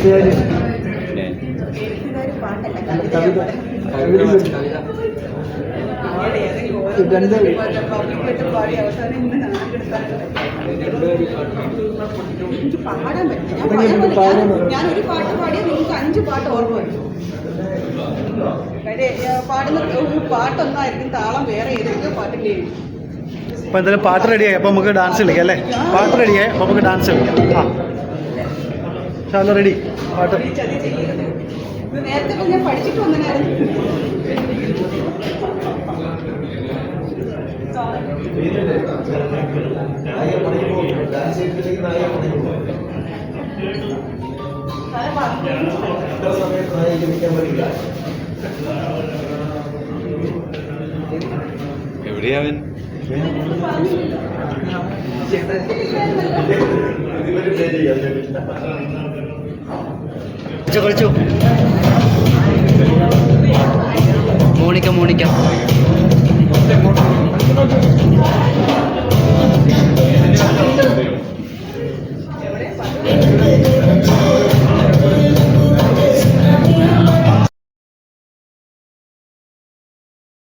എഴുത്തുകാരി രണ്ട് ഒരു പാട്ട് പാടിയാൽ നിങ്ങൾക്ക് അഞ്ച് പാട്ട് ഓർമ്മ വരും ഒരു പാട്ടൊന്നായിരിക്കും താളം വേറെ ഏതെങ്കിലും പാട്ടിന്റെ അപ്പോൾ എന്തായാലും പാട്ട് റെഡിയായി അപ്പോൾ നമുക്ക് ഡാൻസ് കളിക്കാം അല്ലേ? പാട്ട് റെഡിയായി അപ്പോൾ നമുക്ക് ഡാൻസ് കളിക്കാം. ആ. ചാലോ റെഡി പാട്ട് അവൻ നേരത്തെ ഞാൻ പഠിച്ചിട്ട് എവിടെയാവൻ കളിച്ചു കളിച്ചു. Monica Monica.